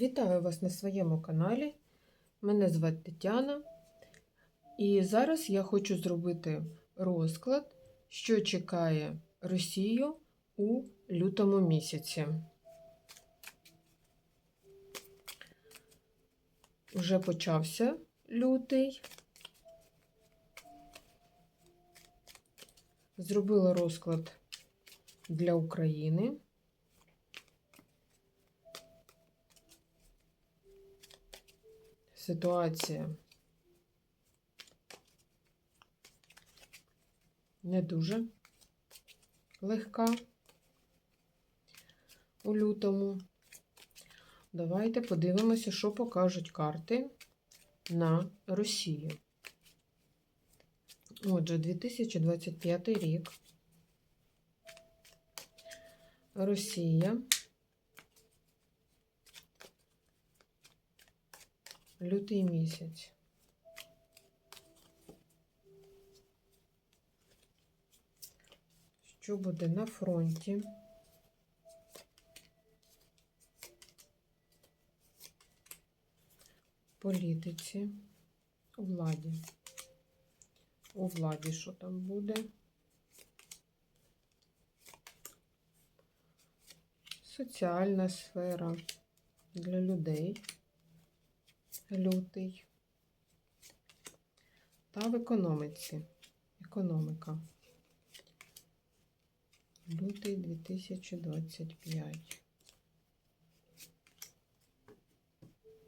Вітаю вас на своєму каналі. Мене звати Тетяна. І зараз я хочу зробити розклад, що чекає Росію у лютому місяці. Вже почався лютий. Зробила розклад для України. Ситуація не дуже легка у лютому. Давайте подивимося, що покажуть карти на Росію. Отже, 2025 рік. Росія. Лютий місяць. Що буде на фронті? Політиці, у владі. У владі що там буде? Соціальна сфера для людей. Лютий. Та в економіці. Економіка. Лютий 2025.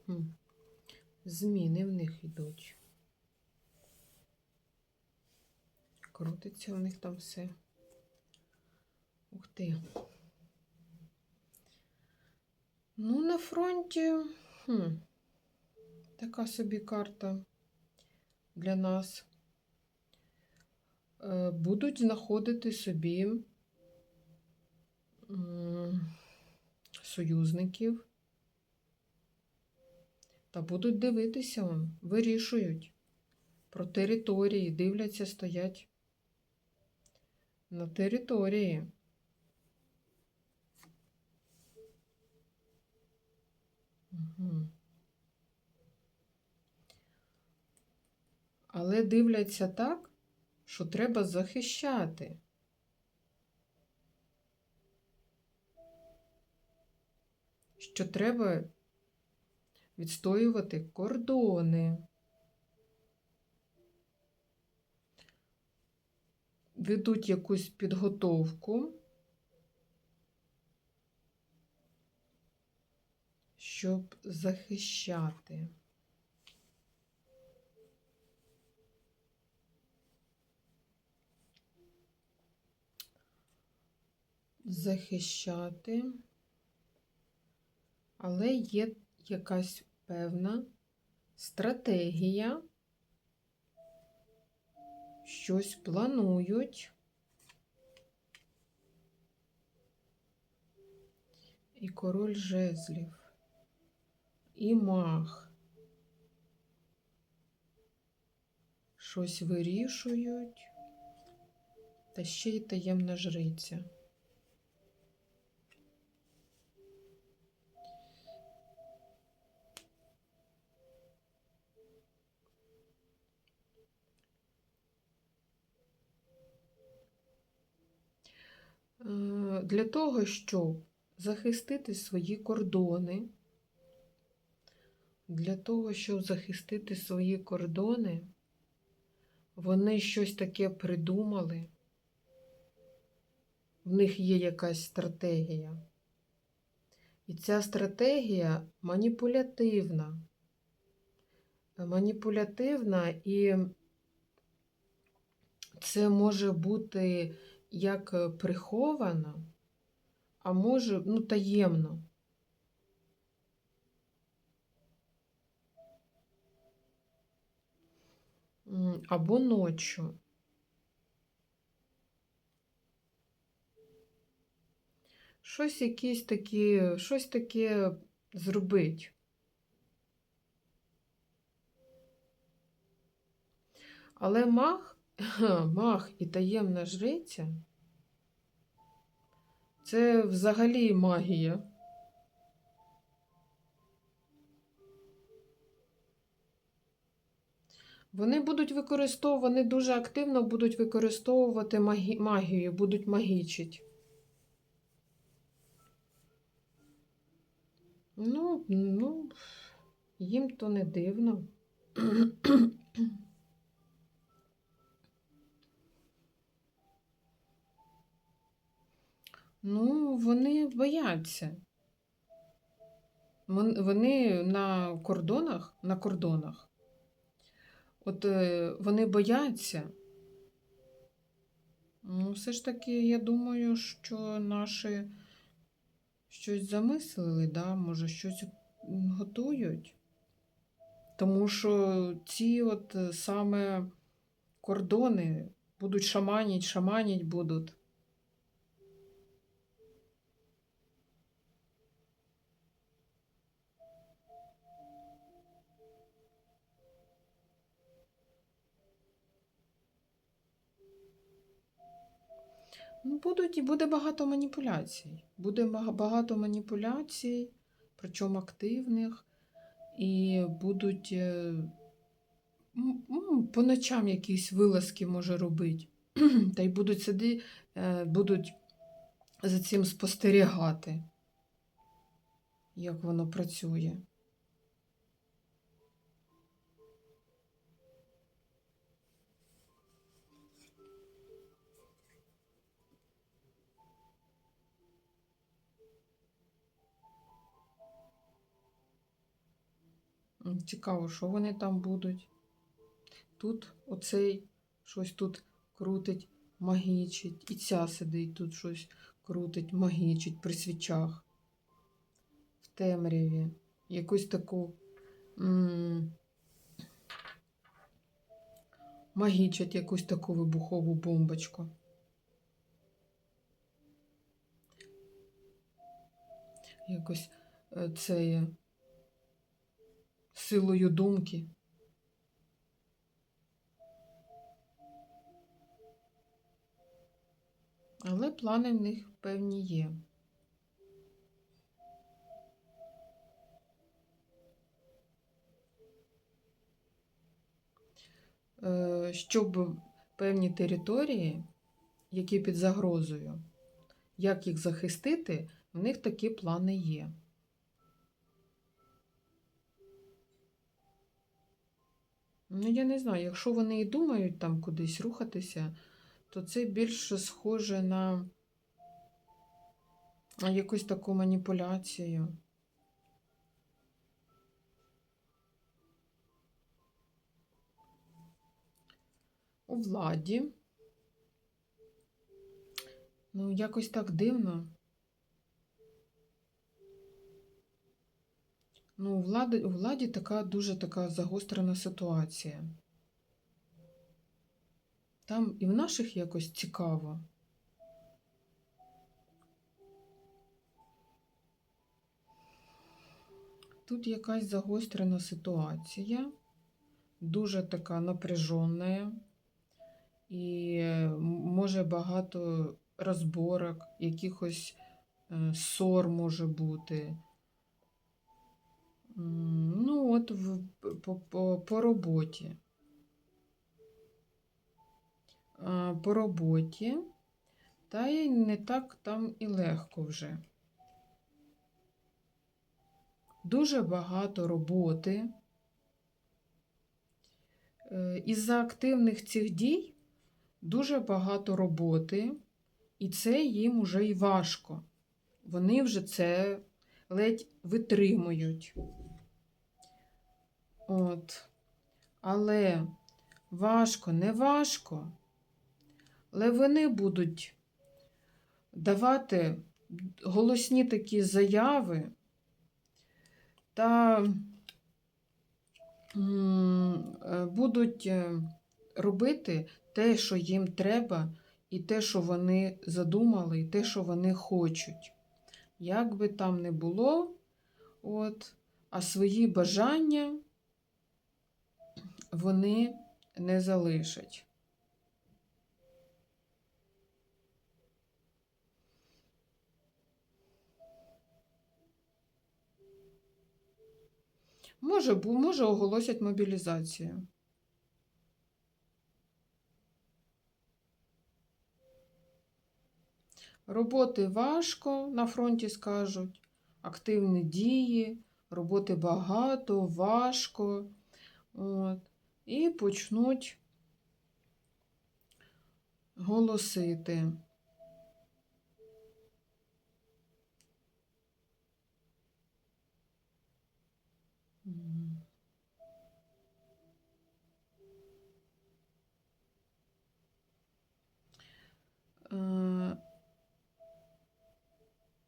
Хм. Зміни в них йдуть. Крутиться у них там все. Ух ти. Ну, на фронті. Хм. Така собі карта для нас. Е, Будуть знаходити собі союзників та будуть дивитися, вирішують про території, дивляться, стоять на території. Угу. Але дивляться так, що треба захищати. Що треба відстоювати кордони. Ведуть якусь підготовку, щоб захищати. Захищати, але є якась певна стратегія, щось планують. І король жезлів, і маг. Щось вирішують, та ще й таємна жриця. Для того, щоб захистити свої кордони, для того, щоб захистити свої кордони, вони щось таке придумали. В них є якась стратегія. І ця стратегія маніпулятивна. Маніпулятивна, і це може бути як приховано, а може, ну, таємно. Або ночі. Щось якісь такі, щось таке зробить. Але маг, маг і таємна жриця це взагалі магія. Вони будуть використовувати, дуже активно будуть використовувати магі... магію, будуть магічити. Ну, ну, їм то не дивно. Ну, вони бояться. Вони на кордонах, на кордонах. От е, вони бояться. Ну, все ж таки, я думаю, що наші щось замислили, да? може, щось готують. Тому що ці от е, саме кордони будуть шаманять, шаманять будуть. Ну, будуть і буде багато маніпуляцій. Буде багато маніпуляцій, причому активних, і будуть е, м, по ночам якісь вилазки може робити. Та й будуть сиди, е, будуть за цим спостерігати, як воно працює. Цікаво, що вони там будуть. Тут оцей щось тут крутить, магічить. І ця сидить тут щось крутить, магічить при свічах. В темряві. Якусь таку м, магічать якусь таку вибухову бомбочку. Якось е, це є силою думки. Але плани в них певні є. Е, Щоб певні території, які під загрозою, як їх захистити, в них такі плани є. Ну, я не знаю, якщо вони і думають там кудись рухатися, то це більше схоже на якусь таку маніпуляцію. У владі. Ну, якось так дивно. Ну, у влади, у владі така дуже така загострена ситуація. Там і в наших якось цікаво. Тут якась загострена ситуація, дуже така напряжена, і е, може багато розборок, якихось е, ссор може бути. Ну, от в, по, по, по роботі. По роботі, та й не так там і легко вже. Дуже багато роботи. Е, Із-за активних цих дій дуже багато роботи, і це їм уже і важко. Вони вже це ледь витримують. От. Але важко, не важко. Але вони будуть давати голосні такі заяви та е, будуть е, робити те, що їм треба, і те, що вони задумали, і те, що вони хочуть. Як би там не було, от, а свої бажання вони не залишать. Може, може оголосять мобілізацію. Роботи важко на фронті скажуть, активні дії, роботи багато, важко. От. І почнуть голосити. Е,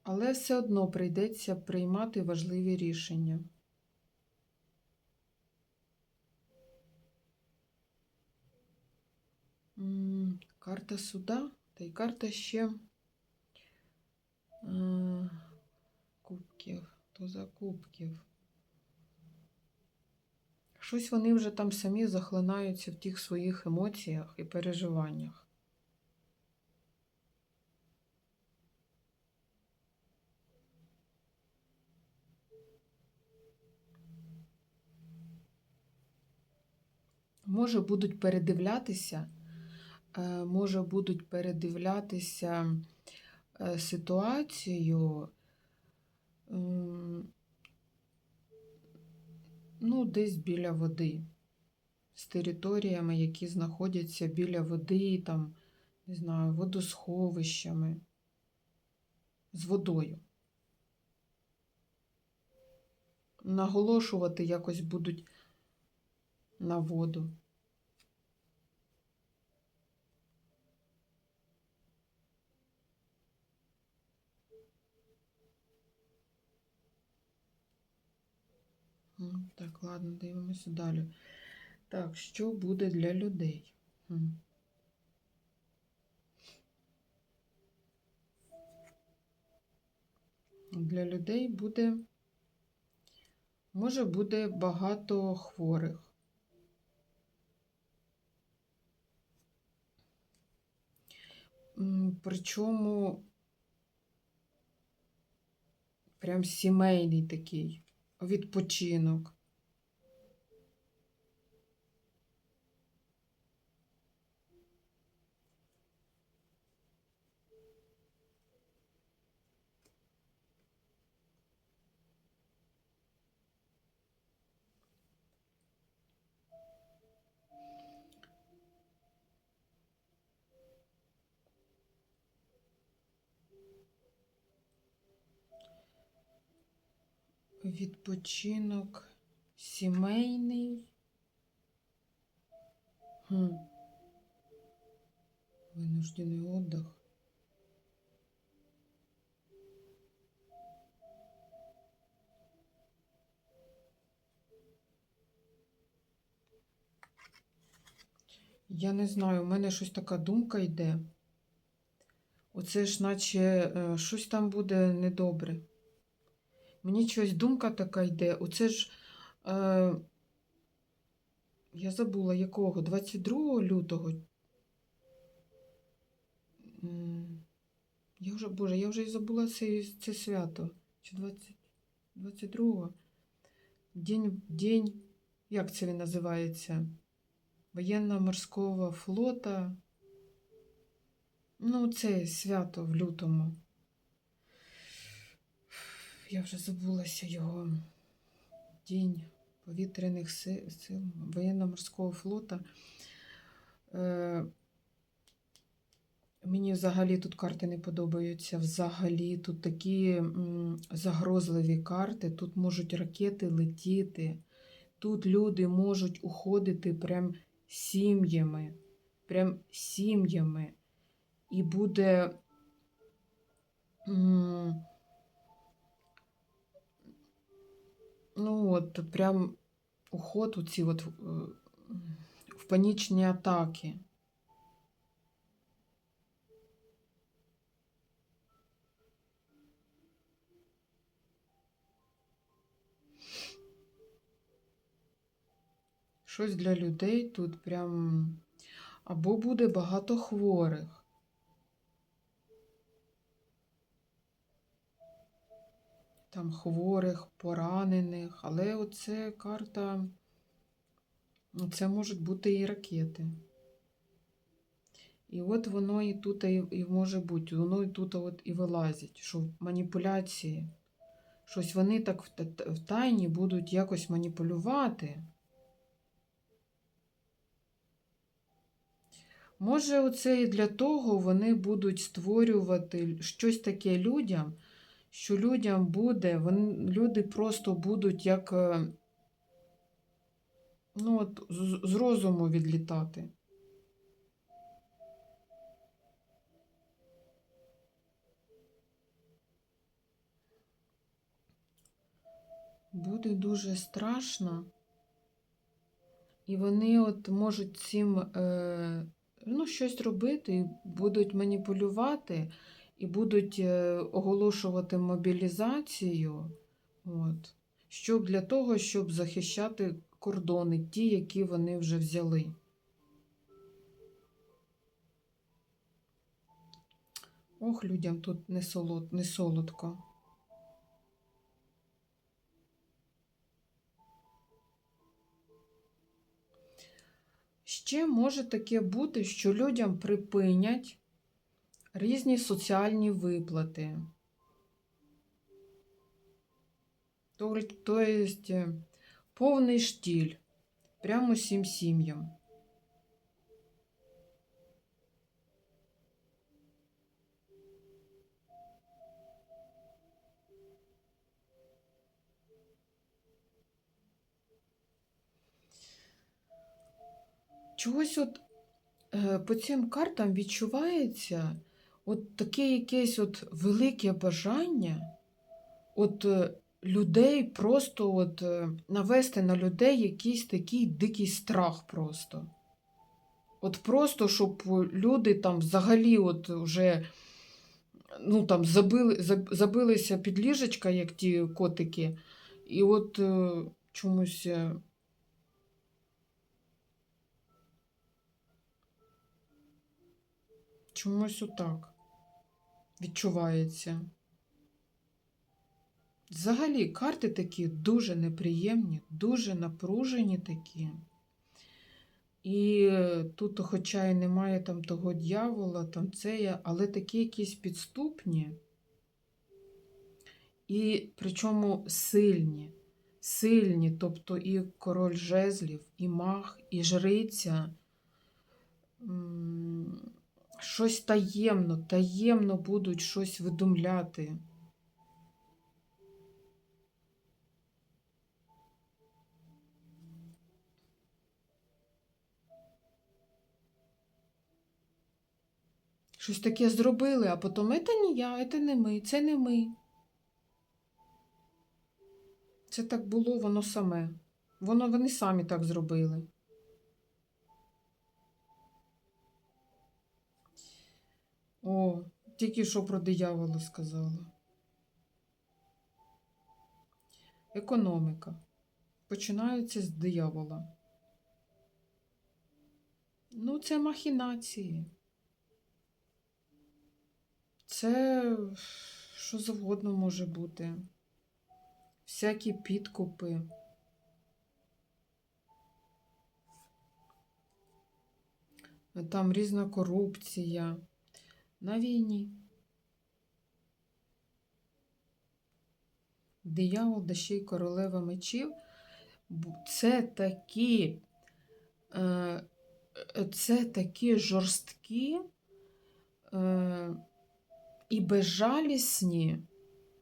Але все одно прийдеться приймати важливі рішення. Карта суда та й карта ще е, кубків, то за кубків. Щось вони вже там самі захлинаються в тих своїх емоціях і переживаннях. Може, будуть передивлятися, може, будуть передивлятися е, ситуацію, ну, десь біля води, з територіями, які знаходяться біля води, там, не знаю, водосховищами, з водою. Наголошувати якось будуть на воду. Так, ладно, дивимося далі. Так, що буде для людей? Для людей буде, може, буде багато хворих. Причому прям сімейний такий відпочинок. Відпочинок сімейний. Хм. Вынужденный отдых. Я не знаю, у мене щось така думка йде. Оце ж наче е, щось там буде недобре. Мені щось думка така йде. Оце ж. Е, я забула якого? 22 лютого. Я вже, Боже, я вже і забула це, це свято. Чи 20, 22-го? День, день, як це він називається? Воєнно-морського флота. Ну, це свято в лютому. Я вже забулася його. День повітряних си- сил воєнно-морського флота. Е, мені взагалі тут карти не подобаються. Взагалі тут такі загрозливі карти. Тут можуть ракети летіти. Тут люди можуть уходити прям сім'ями. Прям сім'ями. І буде. Ну от, прям уход у ці от е, в панічні атаки. Щось для людей тут прям або буде багато хворих. Там хворих, поранених, але оце карта, це можуть бути і ракети. І от воно і тут і, може бути, воно і тут от і вилазить, що маніпуляції. Щось вони так в тайні будуть якось маніпулювати. Може, оце і для того вони будуть створювати щось таке людям, що людям буде, вони, люди просто будуть як е, ну, от, з, з розуму відлітати. Буде дуже страшно. І вони от можуть цим е, ну, щось робити, будуть маніпулювати, і будуть е, оголошувати мобілізацію, от, щоб для того, щоб захищати кордони, ті, які вони вже взяли. Ох, людям тут не, солод, не солодко. Ще може таке бути, що людям припинять різні соціальні виплати. Тобто е, повний штіль прямо всім сім'ям. Чогось от е, по цим картам відчувається от таке якесь от велике бажання от е, людей просто от е, навести на людей якийсь такий дикий страх просто. От просто, щоб люди там взагалі от вже ну, там, забили, забилися під ліжечка, як ті котики, і от е, чомусь. Чомусь отак відчувається. Взагалі, карти такі дуже неприємні, дуже напружені такі. І тут, хоча і немає там того дьявола, там це але такі якісь підступні. І причому сильні. Сильні, тобто і король жезлів, і мах, і жриця. Щось таємно, таємно будуть щось видумляти. Щось таке зробили, а потім це не я, це не ми, це не ми. Це так було воно саме. Воно вони самі так зробили. О, тільки що про диявола сказала. Економіка. Починається з диявола. Ну, це махінації. Це що завгодно може бути. Всякі підкупи. Там різна корупція на війні. Диявол, да ще й королева мечів. Це такі, е, це такі жорсткі е, і безжалісні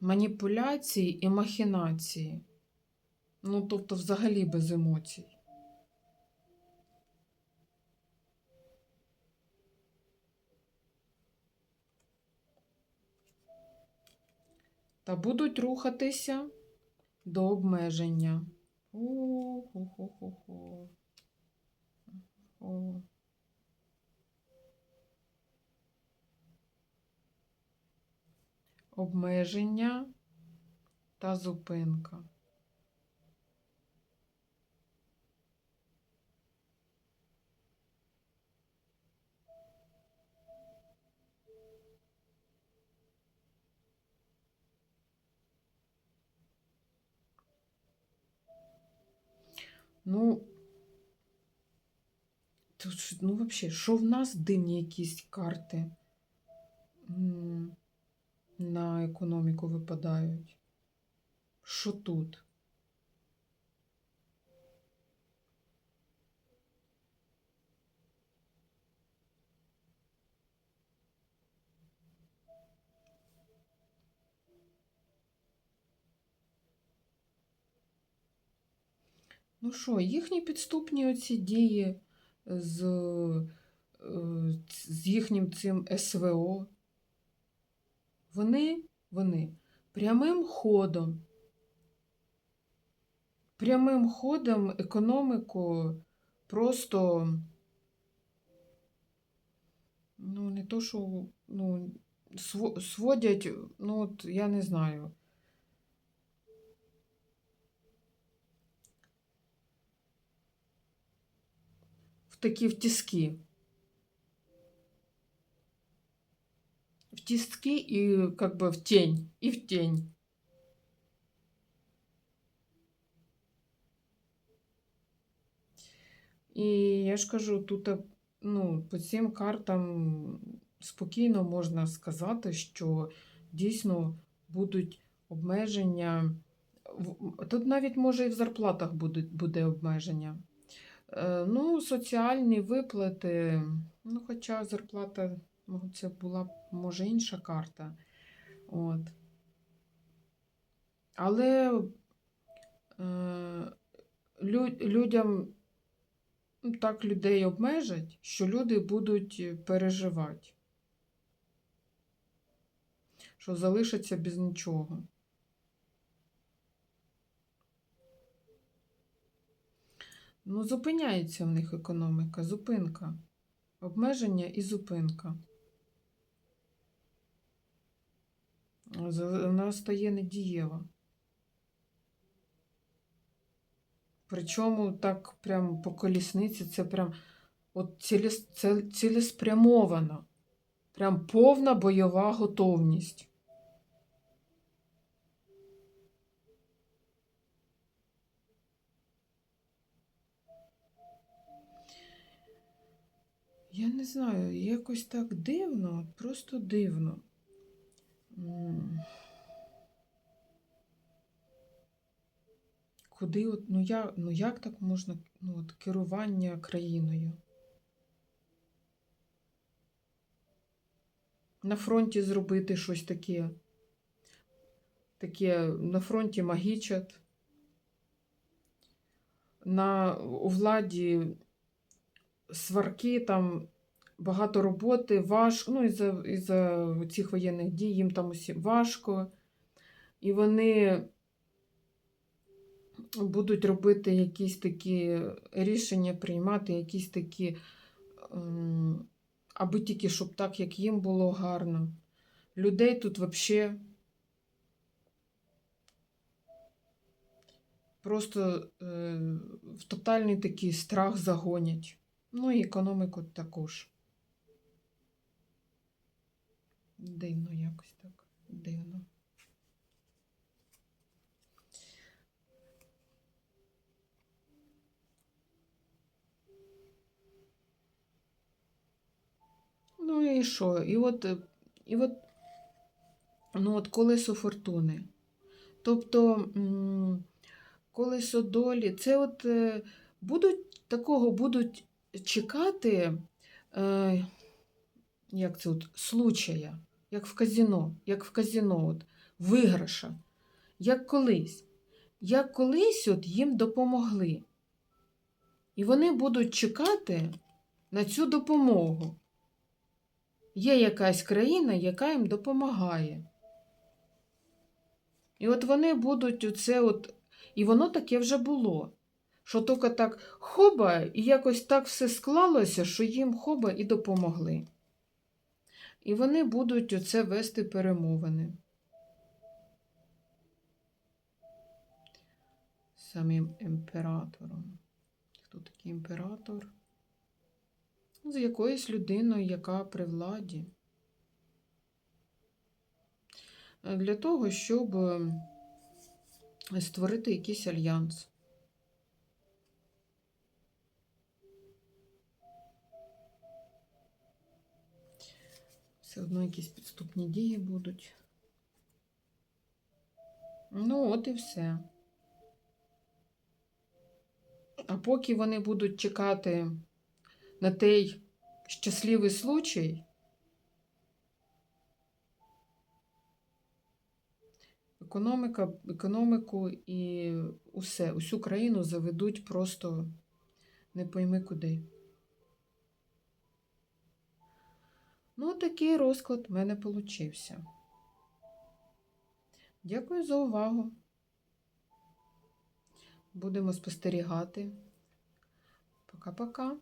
маніпуляції і махінації. Ну, тобто, взагалі без емоцій. Та будуть рухатися до обмеження. О-хо-хо-хо-хо. О. Обмеження та зупинка. Ну, Тут, ну, взагалі, що в нас дивні якісь карти на економіку випадають? Що тут? Ну що, їхні підступні оці дії з, е, з їхнім цим СВО, вони, вони прямим ходом, прямим ходом економіку просто, ну, не то, що ну, сводять, ну, от я не знаю. Такі в тиски. В тиски и как бы в тень, и в тень. І я ж кажу, тут е, ну, по цим картам спокійно можна сказати, що дійсно будуть обмеження. Тут навіть може і в зарплатах буде, буде обмеження. Е, Ну, соціальні виплати, ну, хоча зарплата, це була, може, інша карта. От. Але е, лю- людям ну, так людей обмежать, що люди будуть переживати, що залишаться без нічого. Ну, зупиняється в них економіка, зупинка. Обмеження і зупинка. Вона стає недієва. Причому так прям по колісниці це прям от цілес, цілеспрямована, прям повна бойова готовність. Я не знаю, якось так дивно, просто дивно. Куди от, ну, я, ну як так можна ну, от, керування країною? На фронті зробити щось таке. Таке на фронті магічать. На, у владі сварки, там багато роботи, важко, ну, із-за із-за цих воєнних дій їм там усім важко. І вони будуть робити якісь такі рішення, приймати якісь такі, ем, аби тільки щоб так, як їм було гарно. Людей тут взагалі просто е, в тотальний такий страх загонять. Ну і економіку також. Дивно якось так. Дивно. Ну і що? І от, і от, ну от колесо фортуни. Тобто колесо долі, це от е, будуть такого будуть чекати, е, як це от, случая, як в казино, як в казино, от, виграша, як колись. Як колись от їм допомогли. І вони будуть чекати на цю допомогу. Є якась країна, яка їм допомагає. І от вони будуть оце от, і воно таке вже було. Що тільки так хоба, і якось так все склалося, що їм хоба і допомогли. І вони будуть оце вести перемовини. Самим імператором. Хто такий імператор? З якоюсь людиною, яка при владі. Для того, щоб е, створити якийсь альянс. Все одно якісь підступні дії будуть. Ну, от і все. А поки вони будуть чекати на той щасливий случай, економіка, економіку і усе, усю країну заведуть просто не пойми куди. Ну, такий розклад в мене получився. Дякую за увагу. Будемо спостерігати. Пока-пока.